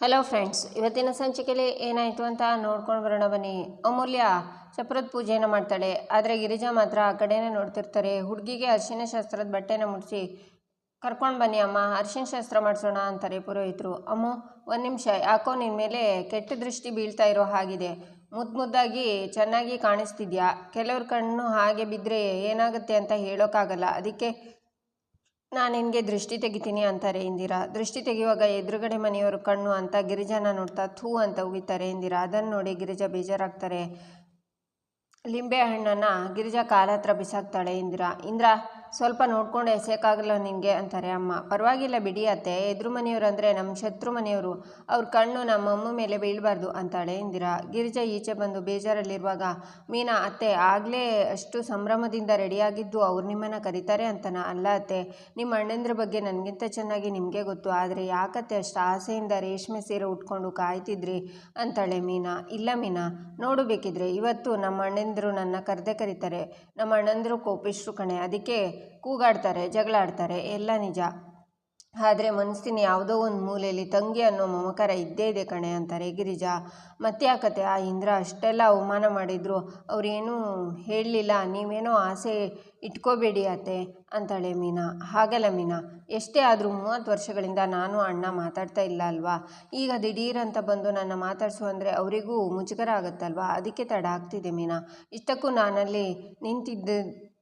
Hello friends ಇವತ್ತಿನ ಸಂಚಿಕೆಯಲ್ಲಿ ಏನಾಯಿತು ಅಂತ ನೋಡ್ಕೊಂಡು ಬರೋಣ ಬನ್ನಿ. ಅಮೂಲ್ಯ ಚಪ್ರದ ಪೂಜೆಯನ್ನು ಮಾಡ್ತಾಳೆ. ಆದರೆ ಗಿರಿಜಾ ಮಾತ್ರ ಆ ಕಡೆನೇ ನೋಡ್ತಿರ್ತಾರೆ. ಹುಡುಗಿಗೆ ಅರಿಶಿನ ಶಾಸ್ತ್ರದ ಬಟ್ಟೆನ ಮುಡಿಸಿ, ಕರ್ಕೊಂಡು ಬನ್ನಿ ಅಮ್ಮ, ಅರಿಶಿನ ಶಾಸ್ತ್ರ ಮಾಡಿಸೋಣ ಅಂತಾರೆ ಪುರೋಹಿತರು. ಅಮ್ಮ, ಒಂದು ನಿಮಿಷ, ಯಾಕೋ ನಿನ್ನ ಮೇಲೆ ಕೆಟ್ಟ ದೃಷ್ಟಿ ಬೀಳ್ತಾ ಇರೋ ಹಾಗಿದೆ. ಮುದ್ದು ಮುದ್ದಾಗಿ ಚೆನ್ನಾಗಿ ಕಾಣಿಸ್ತಿದ್ಯಾ? ಕೆಲವ್ರ ಕಣ್ಣು ಹಾಗೆ ಬಿದ್ದರೆ ಏನಾಗುತ್ತೆ ಅಂತ ಹೇಳೋಕ್ಕಾಗಲ್ಲ. ಅದಕ್ಕೆ ನಾನು ನಿನಗೆ ದೃಷ್ಟಿ ತೆಗಿತೀನಿ ಅಂತಾರೆ ಇಂದಿರಾ. ದೃಷ್ಟಿ ತೆಗೆಯುವಾಗ ಎದುರುಗಡೆ ಮನೆಯವರು ಕಣ್ಣು ಅಂತ, ಗಿರಿಜಾನ ನೋಡ್ತಾ ಥೂ ಅಂತ ಉಗಿತಾರೆ ಇಂದಿರಾ. ಅದನ್ನು ನೋಡಿ ಗಿರಿಜಾ ಬೇಜಾರಾಗ್ತಾರೆ. ಲಿಂಬೆ ಹಣ್ಣನ್ನು ಗಿರಿಜಾ ಕಾಲ ಹತ್ರ ಬಿಸಾಕ್ತಾಳೆ ಇಂದಿರಾ. ಇಂದ್ರ ಸ್ವಲ್ಪ ನೋಡ್ಕೊಂಡು ಎಸೆಯೋಕ್ಕಾಗಲ್ಲ ನಿನಗೆ ಅಂತಾರೆ ಅಮ್ಮ. ಪರವಾಗಿಲ್ಲ ಬಿಡಿ ಅತ್ತೆ. ಎದುರು ಮನೆಯವರು ಅಂದರೆ ನಮ್ಮ ಶತ್ರು ಮನೆಯವರು. ಅವ್ರ ಕಣ್ಣು ನಮ್ಮ ಅಮ್ಮ ಮೇಲೆ ಬೀಳಬಾರ್ದು ಅಂತಾಳೆ ಇಂದಿರಾ. ಗಿರಿಜಾ ಈಚೆ ಬಂದು ಬೇಜಾರಲ್ಲಿರುವಾಗ, ಮೀನಾ, ಅತ್ತೆ, ಆಗಲೇ ಅಷ್ಟು ಸಂಭ್ರಮದಿಂದ ರೆಡಿಯಾಗಿದ್ದು ಅವ್ರು ನಿಮ್ಮನ್ನು ಕರೀತಾರೆ ಅಂತನ? ಅಲ್ಲ ಅತ್ತೆ. ನಿಮ್ಮ ಅಣ್ಣಂದ್ರ ಬಗ್ಗೆ ನನಗಿಂತ ಚೆನ್ನಾಗಿ ನಿಮಗೆ ಗೊತ್ತು. ಆದರೆ ಯಾಕತ್ತೆ ಅಷ್ಟು ಆಸೆಯಿಂದ ರೇಷ್ಮೆ ಸೀರೆ ಉಟ್ಕೊಂಡು ಕಾಯ್ತಿದ್ರಿ? ಅಂತಾಳೆ ಮೀನಾ. ಇಲ್ಲ ಮೀನಾ. ನೋಡಬೇಕಿದ್ರೆ ಇವತ್ತು ನಮ್ಮ ಅಣ್ಣಂದರು ನನ್ನ ಕರೆದೇ ಕರೀತಾರೆ. ನಮ್ಮ ಅಣ್ಣಂದರು ಕೋಪಿಸ್ರು ಕಣೆ. ಅದಕ್ಕೆ ಕೂಗಾಡ್ತಾರೆ ಜಗಳ ಆಡ್ತಾರೆ ಎಲ್ಲ ನಿಜ. ಆದರೆ ಮನಸ್ಸಿನ ಯಾವುದೋ ಒಂದು ಮೂಲೆಯಲ್ಲಿ ತಂಗಿ ಅನ್ನೋ ಮಮಕಾರ ಇದ್ದೇ ಇದೆ ಕಣೆ ಅಂತಾರೆ ಗಿರಿಜಾ. ಮತ್ತೆ ಆ ಇಂದ್ರ ಅಷ್ಟೆಲ್ಲ ಅವಮಾನ ಮಾಡಿದ್ರು. ಅವರೇನೂ ಹೇಳಲಿಲ್ಲ. ನೀವೇನೋ ಆಸೆ ಇಟ್ಕೋಬೇಡಿ ಅತ್ತೆ ಅಂತಾಳೆ ಮೀನಾ. ಹಾಗಲ್ಲ ಮೀನಾ. ಎಷ್ಟೇ ಆದರೂ ಮೂವತ್ತು ವರ್ಷಗಳಿಂದ ನಾನು ಅಣ್ಣ ಮಾತಾಡ್ತಾ ಇಲ್ಲ ಅಲ್ವಾ? ಈಗ ದಿಢೀರ್ ಅಂತ ಬಂದು ನನ್ನ ಮಾತಾಡಿಸು ಅಂದರೆ ಅವರಿಗೂ ಮುಜುಗರ ಆಗುತ್ತಲ್ವಾ? ಅದಕ್ಕೆ ತಡ ಆಗ್ತಿದೆ ಮೀನಾ. ಇಷ್ಟಕ್ಕೂ ನಾನಲ್ಲಿ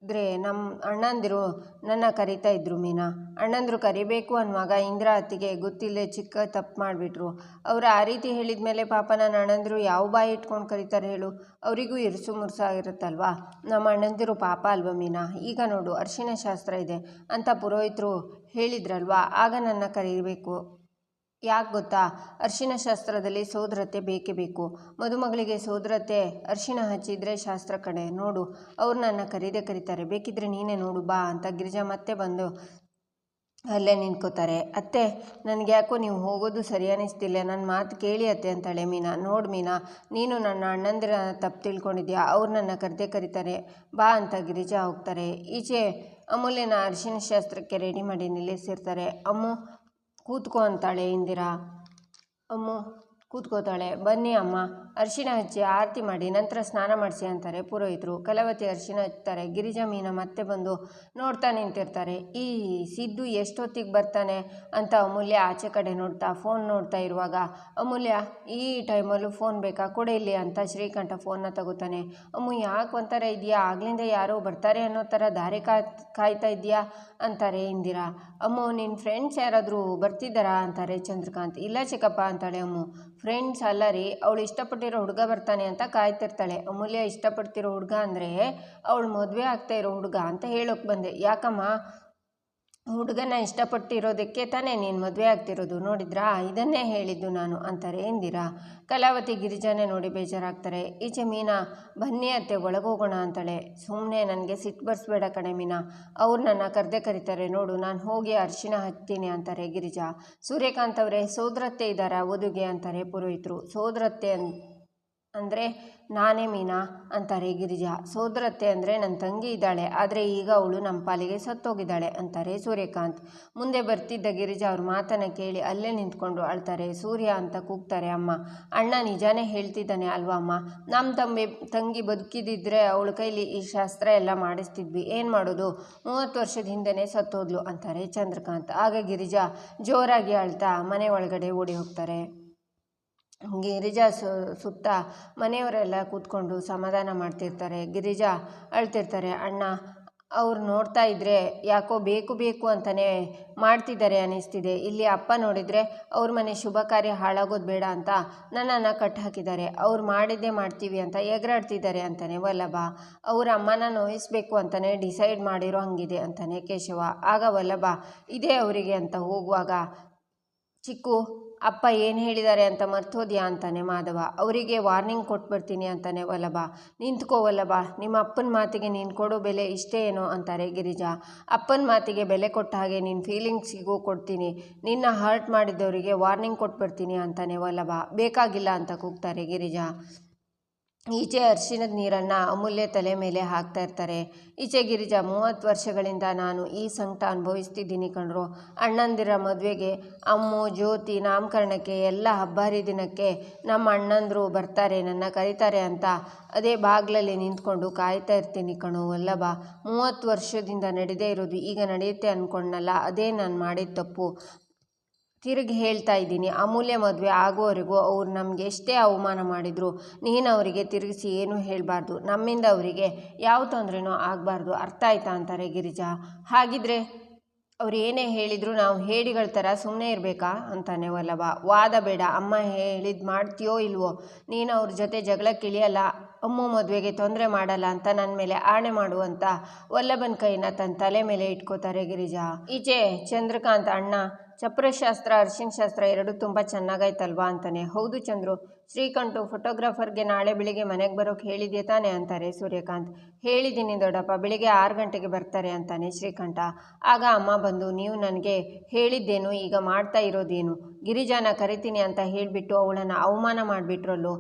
ನಿಂತಿದ್ದರೆ ನಮ್ಮ ಅಣ್ಣಂದಿರು ನನ್ನ ಕರಿತಾ ಇದ್ರು ಮೀನಾ. ಅಣ್ಣಂದಿರು ಕರಿಬೇಕು ಅನ್ನುವಾಗ ಇಂದ್ರ ಅತ್ತಿಗೆ ಗೊತ್ತಿಲ್ಲದೆ ಚಿಕ್ಕ ತಪ್ಪು ಮಾಡಿಬಿಟ್ರು. ಅವರು ಆ ರೀತಿ ಹೇಳಿದ ಮೇಲೆ ಪಾಪ ನನ್ನ ಅಣ್ಣಂದಿರು ಯಾವ ಬಾಯಿ ಇಟ್ಕೊಂಡು ಕರೀತಾರೆ ಹೇಳು? ಅವರಿಗೂ ಇರುಸು ಮುರುಸಾಗಿರುತ್ತಲ್ವಾ ನಮ್ಮ ಅಣ್ಣಂದಿರು ಪಾಪ ಅಲ್ವ ಮೀನಾ? ಈಗ ನೋಡು ಅರಿಶಿನ ಶಾಸ್ತ್ರ ಇದೆ ಅಂತ ಪುರೋಹಿತರು ಹೇಳಿದ್ರಲ್ವಾ? ಆಗ ನನ್ನ ಕರೀಬೇಕು. ಯಾಕೆ ಗೊತ್ತಾ? ಅರ್ಶಿನ ಶಾಸ್ತ್ರದಲ್ಲಿ ಸೋದರತೆ ಬೇಕೇ ಬೇಕು. ಮದುಮಗಳಿಗೆ ಸೋದರತೆ ಅರ್ಶಿನ ಹಚ್ಚಿದ್ರೆ ಶಾಸ್ತ್ರ ಕಡೆ ನೋಡು. ಅವ್ರು ನನ್ನ ಕರೀದೆ ಕರೀತಾರೆ. ಬೇಕಿದ್ರೆ ನೀನೇ ನೋಡು, ಬಾ ಅಂತ ಗಿರಿಜಾ ಮತ್ತೆ ಬಂದು ಅಲ್ಲೇ ನಿಂತ್ಕೋತಾರೆ. ಅತ್ತೆ ನನಗೆ ಯಾಕೋ ನೀವು ಹೋಗೋದು ಸರಿ ಅನ್ನಿಸ್ತಿಲ್ಲ ನನ್ನ ಮಾತು ಕೇಳಿ ಅತ್ತೆ ಅಂತಾಳೆ ಮೀನಾ. ನೋಡು ಮೀನಾ, ನೀನು ನನ್ನ ಅಣ್ಣಂದಿರ ತಪ್ಪು ತಿಳ್ಕೊಂಡಿದ್ಯಾ? ಅವ್ರು ನನ್ನ ಕರೆದೇ ಕರೀತಾರೆ. ಬಾ ಅಂತ ಗಿರಿಜಾ ಹೋಗ್ತಾರೆ. ಈಚೆ ಅಮೂಲ್ಯನ ಅರಿಶಿನ ಶಾಸ್ತ್ರಕ್ಕೆ ರೆಡಿ ಮಾಡಿ ನಿಲ್ಲಿಸಿರ್ತಾರೆ. ಅಮ್ಮು ಕೂತ್ಕೋ ಅಂತಾಳೆ ಇಂದಿರಾ. ಅಮ್ಮು ಕೂತ್ಕೋತಾಳೆ. ಬನ್ನಿ ಅಮ್ಮ. ಅರಿಶಿನ ಹಚ್ಚಿ ಆರತಿ ಮಾಡಿ, ನಂತರ ಸ್ನಾನ ಮಾಡಿಸಿ ಅಂತಾರೆ ಪುರೋಹಿತರು. ಕಲವತಿ ಅರಿಶಿನ ಹಚ್ತಾರೆ, ಗಿರಿಜಾ ಮೀನ ಮತ್ತೆ ಬಂದು ನೋಡ್ತಾ ನಿಂತಿರ್ತಾರೆ. ಈ ಸಿದ್ದು ಎಷ್ಟೊತ್ತಿಗೆ ಬರ್ತಾನೆ ಅಂತ ಅಮೂಲ್ಯ ಆಚೆ ಕಡೆ ನೋಡ್ತಾ ಫೋನ್ ನೋಡ್ತಾ ಇರುವಾಗ, ಅಮೂಲ್ಯ, ಈ ಟೈಮಲ್ಲೂ ಫೋನ್ ಬೇಕಾ? ಕೊಡೆ ಇಲ್ಲಿ ಅಂತ ಶ್ರೀಕಂಠ ಫೋನ್ನ ತಗೋತಾನೆ. ಅಮ್ಮು, ಯಾಕೆ ಒಂಥರ ಇದೆಯಾ ಆಗ್ಲಿಂದ ಯಾರೋ ಬರ್ತಾರೆ ಅನ್ನೋ ಥರ ದಾರಿ ಕಾಯ್ತಾ ಇದೆಯಾ ಅಂತಾರೆ ಇಂದಿರಾ. ಅಮ್ಮು ನಿನ್ನ ಫ್ರೆಂಡ್ಸ್ ಯಾರಾದರೂ ಬರ್ತಿದ್ದಾರಾ? ಅಂತಾರೆ ಚಂದ್ರಕಾಂತ್. ಇಲ್ಲ ಚಿಕ್ಕಪ್ಪ, ಅಂತಾಳೆ ಅಮ್ಮು. ಫ್ರೆಂಡ್ಸ್ ಅಲ್ಲ ರೀ, ಅವಳು ಇಷ್ಟಪಟ್ಟಿರೋ ಹುಡುಗ ಬರ್ತಾನೆ ಅಂತ ಕಾಯ್ತಿರ್ತಾಳೆ. ಅಮೂಲ್ಯ ಇಷ್ಟಪಡ್ತಿರೋ ಹುಡುಗ ಅಂದರೆ ಅವಳು ಮದುವೆ ಆಗ್ತಾ ಇರೋ ಹುಡುಗ ಅಂತ ಹೇಳೋಕೆ ಬಂದೆ. ಯಾಕಮ್ಮ? ಹುಡುಗನ ಇಷ್ಟಪಟ್ಟಿರೋದಕ್ಕೆ ತಾನೇ ನೀನು ಮದುವೆ ಆಗ್ತಿರೋದು. ನೋಡಿದ್ರಾ? ಇದನ್ನೇ ಹೇಳಿದ್ದು ನಾನು ಅಂತಾರೆ. ಎಂದಿರಾ? ಕಲಾವತಿ ಗಿರಿಜಾನೇ ನೋಡಿ ಬೇಜಾರಾಗ್ತಾರೆ. ಈಚೆ ಮೀನಾ, ಬನ್ನಿ ಅತ್ತೆ, ಒಳಗೋಗೋಣ ಅಂತಾಳೆ. ಸುಮ್ಮನೆ ನನಗೆ ಸಿಟ್ಟು ಬರ್ಸ್ಬೇಡ ಕಣೆ ಮೀನಾ. ಅವ್ರು ನನ್ನ ಕರೆದೇ ಕರೀತಾರೆ. ನೋಡು, ನಾನು ಹೋಗಿ ಅರಿಶಿನ ಹಚ್ತೀನಿ ಅಂತಾರೆ ಗಿರಿಜಾ. ಸೂರ್ಯಕಾಂತ್ ಅವರೇ, ಸೋದರತ್ತೆ ಇದ್ದಾರಾ ಓದುಗೆ? ಅಂತಾರೆ ಪುರೋಹಿತರು. ಸೋದರತ್ತೆ ಅನ್ ಅಂದರೆ, ನಾನೇ ಮೀನಾ ಅಂತಾರೆ ಗಿರಿಜಾ. ಸೋದರತ್ತೆ ಅಂದರೆ ನನ್ನ ತಂಗಿ ಇದ್ದಾಳೆ, ಆದರೆ ಈಗ ಅವಳು ನಮ್ಮ ಪಾಲಿಗೆ ಸತ್ತೋಗಿದ್ದಾಳೆ ಅಂತಾರೆ ಸೂರ್ಯಕಾಂತ್. ಮುಂದೆ ಬರ್ತಿದ್ದ ಗಿರಿಜಾ ಅವ್ರ ಮಾತನ್ನು ಕೇಳಿ ಅಲ್ಲೇ ನಿಂತ್ಕೊಂಡು ಅಳ್ತಾರೆ, ಸೂರ್ಯ ಅಂತ ಕೂಗ್ತಾರೆ ಅಮ್ಮ. ಅಣ್ಣ, ನಿಜಾನೇ ಹೇಳ್ತಿದ್ದಾನೆ ಅಲ್ವಾ ಅಮ್ಮ? ನಮ್ಮ ತಂಬಿ, ತಂಗಿ ಬದುಕಿದಿದ್ರೆ ಅವಳ ಕೈಲಿ ಈ ಶಾಸ್ತ್ರ ಎಲ್ಲ ಮಾಡಿಸ್ತಿದ್ವಿ, ಏನು ಮಾಡೋದು? ಮೂವತ್ತು ವರ್ಷದ ಹಿಂದೆನೇ ಸತ್ತೋದ್ಲು ಅಂತಾರೆ ಚಂದ್ರಕಾಂತ್. ಆಗ ಗಿರಿಜಾ ಜೋರಾಗಿ ಅಳ್ತಾ ಮನೆ ಒಳಗಡೆ ಓಡಿ ಹೋಗ್ತಾರೆ. ಗಿರಿಜಾ ಸು, ಸುತ್ತ ಮನೆಯವರೆಲ್ಲ ಕೂತ್ಕೊಂಡು ಸಮಾಧಾನ ಮಾಡ್ತಿರ್ತಾರೆ. ಗಿರಿಜಾ ಅಳ್ತಿರ್ತಾರೆ, ಅಣ್ಣ, ಅವ್ರು ನೋಡ್ತಾ ಇದ್ದರೆ ಯಾಕೋ ಬೇಕು ಬೇಕು ಅಂತಲೇ ಮಾಡ್ತಿದ್ದಾರೆ ಅನ್ನಿಸ್ತಿದೆ ಇಲ್ಲಿ ಅಪ್ಪ ನೋಡಿದರೆ ಅವ್ರ ಮನೆ ಶುಭ ಕಾರ್ಯ ಹಾಳಾಗೋದು ಬೇಡ ಅಂತ ನನ್ನನ್ನು ಕಟ್ಟು ಹಾಕಿದ್ದಾರೆ. ಅವ್ರು ಮಾಡಿದ್ದೇ ಮಾಡ್ತೀವಿ ಅಂತ ಎಗರಾಡ್ತಿದ್ದಾರೆ ಅಂತಾನೆ ವಲ್ಲಭ. ಅವ್ರ ಅಮ್ಮನ ನೋಯಿಸ್ಬೇಕು ಅಂತಲೇ ಡಿಸೈಡ್ ಮಾಡಿರೋ ಹಂಗಿದೆ ಅಂತಾನೆ ಕೇಶವ. ಆಗ ವಲ್ಲಭ, ಇದೇ ಅವರಿಗೆ ಅಂತ ಹೋಗುವಾಗ, ಚಿಕ್ಕು ಅಪ್ಪ ಏನು ಹೇಳಿದ್ದಾರೆ ಅಂತ ಮರ್ತೋದ್ಯಾ ಅಂತಾನೆ ಮಾಧವ. ಅವರಿಗೆ ವಾರ್ನಿಂಗ್ ಕೊಟ್ಬಿಡ್ತೀನಿ ಅಂತಾನೆ ವಲ್ಲಭ. ನಿಂತ್ಕೋ ವಲ್ಲಭ, ನಿಮ್ಮ ಅಪ್ಪನ ಮಾತಿಗೆ ನೀನು ಕೊಡೋ ಬೆಲೆ ಇಷ್ಟೇ ಏನೋ ಅಂತಾರೆ ಗಿರಿಜಾ. ಅಪ್ಪನ ಮಾತಿಗೆ ಬೆಲೆ ಕೊಟ್ಟ ಹಾಗೆ ನಿನ್ನ ಫೀಲಿಂಗ್ಸಿಗೂ ಕೊಡ್ತೀನಿ. ನಿನ್ನ ಹರ್ಟ್ ಮಾಡಿದ್ದವರಿಗೆ ವಾರ್ನಿಂಗ್ ಕೊಟ್ಬಿಡ್ತೀನಿ ಅಂತಾನೆ ವಲ್ಲಭ. ಬೇಕಾಗಿಲ್ಲ ಅಂತ ಕೂಗ್ತಾರೆ ಗಿರಿಜಾ. ಈಚೆ ಅರಿಶಿಣದ ನೀರನ್ನು ಅಮೂಲ್ಯ ತಲೆ ಮೇಲೆ ಹಾಕ್ತಾ ಇರ್ತಾರೆ. ಈಚೆ ಗಿರಿಜಾ, ಮೂವತ್ತು ವರ್ಷಗಳಿಂದ ನಾನು ಈ ಸಂಕಟ ಅನುಭವಿಸ್ತಿದ್ದೀನಿ ಕಣ್ರು. ಅಣ್ಣಂದಿರ ಮದುವೆಗೆ ಅಮ್ಮು, ಜ್ಯೋತಿ, ನಾಮಕರಣಕ್ಕೆ ಎಲ್ಲ ಹಬ್ಬ ಹರಿದಿನಕ್ಕೆ ನಮ್ಮ ಅಣ್ಣಂದರು ಬರ್ತಾರೆ, ನನ್ನ ಕರೀತಾರೆ ಅಂತ ಅದೇ ಬಾಗಿಲಲ್ಲಿ ನಿಂತ್ಕೊಂಡು ಕಾಯ್ತಾ ಇರ್ತೀನಿ ಕಣೋ ವಲ್ಲಭ. ಮೂವತ್ತು ವರ್ಷದಿಂದ ನಡೆದೇ ಇರೋದು ಈಗ ನಡೆಯುತ್ತೆ ಅಂದ್ಕೊಂಡ್ನಲ್ಲ ಅದೇ ನಾನು ಮಾಡಿದ ತಪ್ಪು. ತಿರುಗಿ ಹೇಳ್ತಾ ಇದ್ದೀನಿ. ಅಮೂಲ್ಯ ಮದುವೆ ಆಗೋವರೆಗೂ ಅವ್ರು ನಮಗೆ ಎಷ್ಟೇ ಅವಮಾನ ಮಾಡಿದ್ರು, ನೀನು ಅವರಿಗೆ ತಿರುಗಿಸಿ ಏನೂ ಹೇಳಬಾರ್ದು? ನಮ್ಮಿಂದ ಅವರಿಗೆ ಯಾವ ತೊಂದರೆನೂ ಆಗಬಾರ್ದು. ಅರ್ಥ ಆಯ್ತಾ ಅಂತಾರೆ ಗಿರಿಜಾ. ಹಾಗಿದ್ರೆ ಅವ್ರು ಏನೇ ಹೇಳಿದ್ರು ನಾವು ಹೇಡಿಗಳ ಥರ ಸುಮ್ಮನೆ ಇರಬೇಕಾ? ಅಂತಾನೆ ವಲ್ಲಭ. ವಾದ ಬೇಡ. ಅಮ್ಮ ಹೇಳಿದ್ದು ಮಾಡ್ತೀಯೋ ಇಲ್ವೋ? ನೀನು ಅವ್ರ ಜೊತೆ ಜಗಳಕ್ಕೆ ಇಳಿಯಲ್ಲ, ಅಮ್ಮು ಮದುವೆಗೆ ತೊಂದರೆ ಮಾಡಲ್ಲ ಅಂತ ನನ್ನ ಮೇಲೆ ಆಣೆ ಮಾಡು ಅಂತ ವಲ್ಲಭನ ಕೈನ ತನ್ನ ತಲೆ ಮೇಲೆ ಇಟ್ಕೋತಾರೆ ಗಿರಿಜಾ. ಈಚೆ ಚಂದ್ರಕಾಂತ್ ಅಣ್ಣ ಚಪ್ರಶಾಸ್ತ್ರ ಅರ್ಶಿನ ಶಾಸ್ತ್ರ ಎರಡೂ ತುಂಬ ಚೆನ್ನಾಗಾಯ್ತಲ್ವಾ ಅಂತಾನೆ. ಹೌದು ಚಂದ್ರು, ಶ್ರೀಕಂಠು ಫೋಟೋಗ್ರಾಫರ್ಗೆ ನಾಳೆ ಬೆಳಿಗ್ಗೆ ಮನೆಗೆ ಬರೋಕೆ ಹೇಳಿದ್ಯಾ ತಾನೆ ಅಂತಾರೆ ಸೂರ್ಯಕಾಂತ್. ಹೇಳಿದ್ದೀನಿ ದೊಡ್ಡಪ್ಪ, ಬೆಳಿಗ್ಗೆ ಆರು ಗಂಟೆಗೆ ಬರ್ತಾರೆ ಅಂತಾನೆ ಶ್ರೀಕಂಠ. ಆಗ ಅಮ್ಮ ಬಂದು, ನೀವು ನನಗೆ ಹೇಳಿದ್ದೇನು, ಈಗ ಮಾಡ್ತಾ ಇರೋದೇನು? ಗಿರಿಜಾನ ಕರಿತೀನಿ ಅಂತ ಹೇಳಿಬಿಟ್ಟು ಅವಳನ್ನು ಅವಮಾನ ಮಾಡಿಬಿಟ್ರಲ್ಲೋ?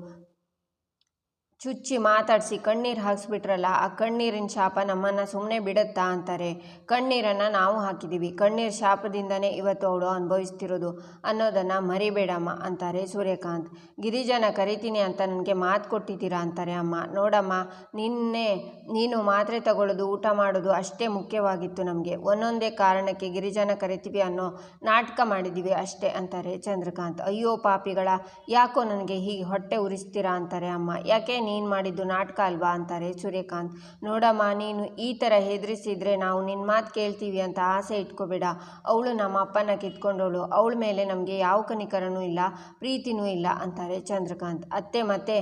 ಚುಚ್ಚಿ ಮಾತಾಡಿಸಿ ಕಣ್ಣೀರು ಹಾಕ್ಸ್ಬಿಟ್ರಲ್ಲ, ಆ ಕಣ್ಣೀರಿನ ಶಾಪ ನಮ್ಮನ್ನು ಸುಮ್ಮನೆ ಬಿಡುತ್ತಾ ಅಂತಾರೆ. ಕಣ್ಣೀರನ್ನು ನಾವು ಹಾಕಿದ್ದೀವಿ ಕಣ್ಣೀರು ಶಾಪದಿಂದನೇ ಇವತ್ತು ಅವಳು ಅನುಭವಿಸ್ತಿರೋದು ಅನ್ನೋದನ್ನು ಮರಿಬೇಡಮ್ಮ ಅಂತಾರೆ ಸೂರ್ಯಕಾಂತ್. ಗಿರಿಜನ ಕರಿತೀನಿ ಅಂತ ನನಗೆ ಮಾತು ಕೊಟ್ಟಿದ್ದೀರಾ ಅಂತಾರೆ ಅಮ್ಮ. ನೋಡಮ್ಮ, ನಿನ್ನೆ ನೀನು ಮಾತ್ರೆ ತಗೊಳ್ಳೋದು ಊಟ ಮಾಡೋದು ಅಷ್ಟೇ ಮುಖ್ಯವಾಗಿತ್ತು ನಮಗೆ. ಒಂದೊಂದೇ ಕಾರಣಕ್ಕೆ ಗಿರಿಜನ ಕರಿತೀವಿ ಅನ್ನೋ ನಾಟಕ ಮಾಡಿದ್ದೀವಿ ಅಷ್ಟೇ ಅಂತಾರೆ ಚಂದ್ರಕಾಂತ್. ಅಯ್ಯೋ ಪಾಪಿಗಳ, ಯಾಕೋ ನನಗೆ ಹೀಗೆ ಹೊಟ್ಟೆ ಉರಿಸ್ತೀರಾ ಅಂತಾರೆ ಅಮ್ಮ. ಯಾಕೆ ನೀನು ಮಾಡಿದ್ದು ನಾಟಕ ಅಲ್ವಾ ಅಂತಾರೆ ಸೂರ್ಯಕಾಂತ್. ನೋಡಮ್ಮ, ನೀನು ಈ ಥರ ಹೆದರಿಸಿದ್ರೆ ನಾವು ನಿನ್ನ ಮಾತು ಕೇಳ್ತೀವಿ ಅಂತ ಆಸೆ ಇಟ್ಕೋಬೇಡ. ಅವಳು ನಮ್ಮ ಅಪ್ಪನ ಕಿತ್ಕೊಂಡವಳು. ಅವಳ ಮೇಲೆ ನಮಗೆ ಯಾವ ಕನಿಕರನೂ ಇಲ್ಲ, ಪ್ರೀತಿನೂ ಇಲ್ಲ ಅಂತಾರೆ ಚಂದ್ರಕಾಂತ್. ಅತ್ತೆ ಮತ್ತೆ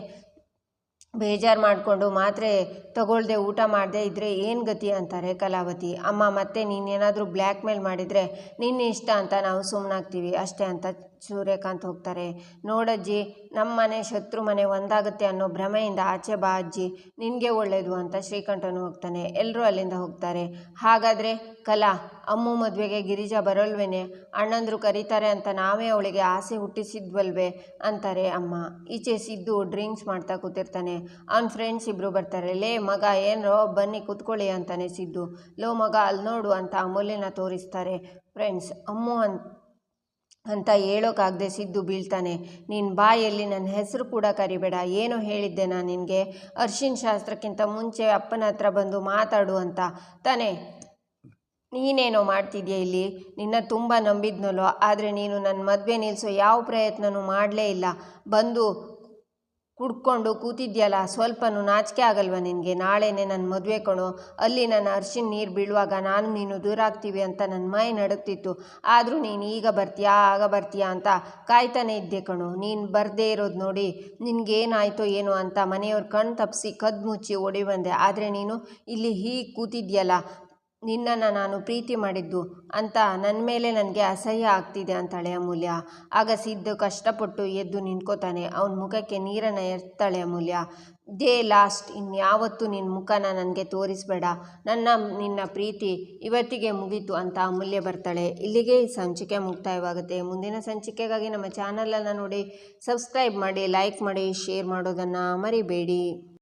ಬೇಜಾರು ಮಾಡಿಕೊಂಡು ಮಾತ್ರೆ ತಗೊಳ್ಳದೆ ಊಟ ಮಾಡದೆ ಇದ್ದರೆ ಏನು ಗತಿ ಅಂತಾರೆ ಕಲಾವತಿ? ಅಮ್ಮ, ಮತ್ತೆ ನೀನೇನಾದರೂ ಬ್ಲ್ಯಾಕ್ ಮೇಲ್ ಮಾಡಿದರೆ ನಿನ್ನ ಇಷ್ಟ ಅಂತ ನಾವು ಸುಮ್ಮನಾಗ್ತೀವಿ ಅಷ್ಟೇ ಅಂತ ಸೂರ್ಯಕಾಂತ್ ಹೋಗ್ತಾರೆ. ನೋಡಜ್ಜಿ ನಮ್ಮ ಮನೆ ಶತ್ರು ಮನೆ ಒಂದಾಗುತ್ತೆ ಅನ್ನೋ ಭ್ರಮೆಯಿಂದ ಆಚೆ ಬಾ ಅಜ್ಜಿ. ನಿನಗೆ ಒಳ್ಳೆಯದು ಅಂತ ಶ್ರೀಕಂಠನು ಹೋಗ್ತಾನೆ. ಎಲ್ಲರೂ ಅಲ್ಲಿಂದ ಹೋಗ್ತಾರೆ. ಹಾಗಾದರೆ ಕಲಾ ಅಮ್ಮು ಮದುವೆಗೆ ಗಿರಿಜಾ ಬರೋಲ್ವೇನೆ? ಅಣ್ಣಂದರು ಕರೀತಾರೆ ಅಂತ ನಾವೇ ಅವಳಿಗೆ ಆಸೆ ಹುಟ್ಟಿಸಿದ್ವಲ್ವೇ? ಅಂತಾರೆ ಅಮ್ಮ. ಈಚೆ ಸಿದ್ದು ಡ್ರಿಂಕ್ಸ್ ಮಾಡ್ತಾ ಕೂತಿರ್ತಾನೆ. ಅವ್ನ ಫ್ರೆಂಡ್ಸ್ ಇಬ್ಬರು ಬರ್ತಾರೆ. ಲೇ ಮಗ, ಏನರೋ ಬನ್ನಿ ಕೂತ್ಕೊಳ್ಳಿ ಅಂತಾನೆ ಸಿದ್ದು. ಲೋ ಮಗ, ಅಲ್ಲಿ ನೋಡು ಅಂತ ಅಮೂಲ್ಯನ ತೋರಿಸ್ತಾರೆ. ಫ್ರೆಂಡ್ಸ್, ಅಮ್ಮು ಅಂತ ಅಂತ ಹೇಳೋಕ್ಕಾಗದೆ ಸಿದ್ದು ಬೀಳ್ತಾನೆ. ನಿನ್ನ ಬಾಯಲ್ಲಿ ನನ್ನ ಹೆಸರು ಕೂಡ ಕರಿಬೇಡ. ಏನು ಹೇಳಿದ್ದೆ ನಾನು ನಿನಗೆ. ಅರ್ಶಿನ ಶಾಸ್ತ್ರಕ್ಕಿಂತ ಮುಂಚೆ ಅಪ್ಪನ ಹತ್ರ ಬಂದು ಮಾತಾಡು ಅಂತ. ತಾನೇ? ನೀನೇನೋ ಮಾಡ್ತಿದ್ಯಾ ಇಲ್ಲಿ? ನಿನ್ನ ತುಂಬ ನಂಬಿದ್ನಲ್ಲೋ? ಆದರೆ ನೀನು ನನ್ನ ಮದುವೆ ನಿಲ್ಲಿಸೋ ಯಾವ ಪ್ರಯತ್ನನೂ ಮಾಡಲೇ ಇಲ್ಲ. ಬಂದು ಕುಡ್ಕೊಂಡು ಕೂತಿದ್ಯಲ್ಲ, ಸ್ವಲ್ಪನೂ ನಾಚಿಕೆ ಆಗಲ್ವ ನಿನಗೆ? ನಾಳೆನೇ ನನ್ನ ಮದುವೆ ಕಣೋ ಅಲ್ಲಿ ನನ್ನ ಅರ್ಶಿನ ನೀರು ಬೀಳುವಾಗ ನಾನು ನೀನು ದೂರ ಆಗ್ತೀವಿ ಅಂತ ನನ್ನ ಮೈ ನಡುಕ್ತಿತ್ತು ಆದರೂ ನೀನು ಈಗ ಬರ್ತೀಯಾ, ಆಗ ಬರ್ತೀಯಾ ಅಂತ ಕಾಯ್ತಾನೆ ಇದ್ದೆ ಕಣೋ. ನೀನು ಬರದೇ ಇರೋದು ನೋಡಿ ನಿನಗೇನಾಯ್ತೋ ಏನೋ ಅಂತ ಮನೆಯವ್ರ ಕಣ್ಣು ತಪ್ಪಿಸಿ ಕದ್ದು ಮುಚ್ಚಿ ಓಡಿ ಬಂದೆ. ಆದರೆ ನೀನು ಇಲ್ಲಿ ಹೀಗೆ ಕೂತಿದ್ಯಲ್ಲ ನಿನ್ನನ್ನು ನಾನು ಪ್ರೀತಿ ಮಾಡಿದ್ದು ಅಂತ ನನ್ನ ಮೇಲೆ ನನಗೆ ಅಸಹ್ಯ ಆಗ್ತಿದೆ ಅಂತಾಳೆ ಅಮೂಲ್ಯ. ಆಗ ಸಿದ್ದು ಕಷ್ಟಪಟ್ಟು ಎದ್ದು ನಿಂತ್ಕೋತಾನೆ. ಅವನ ಮುಖಕ್ಕೆ ನೀರನ್ನು ಎರ್ತಾಳೆ ಅಮೂಲ್ಯ. ದೇ ಲಾಸ್ಟ್, ಇನ್ಯಾವತ್ತೂ ನಿನ್ನ ಮುಖನ ನನಗೆ ತೋರಿಸ್ಬೇಡ. ನನ್ನ, ನಿನ್ನ ಪ್ರೀತಿ ಇವತ್ತಿಗೆ ಮುಗೀತು ಅಂತ ಅಮೂಲ್ಯ ಬರ್ತಾಳೆ. ಇಲ್ಲಿಗೆ ಈ ಸಂಚಿಕೆ ಮುಕ್ತಾಯವಾಗುತ್ತೆ. ಮುಂದಿನ ಸಂಚಿಕೆಗಾಗಿ ನಮ್ಮ ಚಾನಲನ್ನು ನೋಡಿ, ಸಬ್ಸ್ಕ್ರೈಬ್ ಮಾಡಿ, ಲೈಕ್ ಮಾಡಿ, ಶೇರ್ ಮಾಡೋದನ್ನು ಮರಿಬೇಡಿ.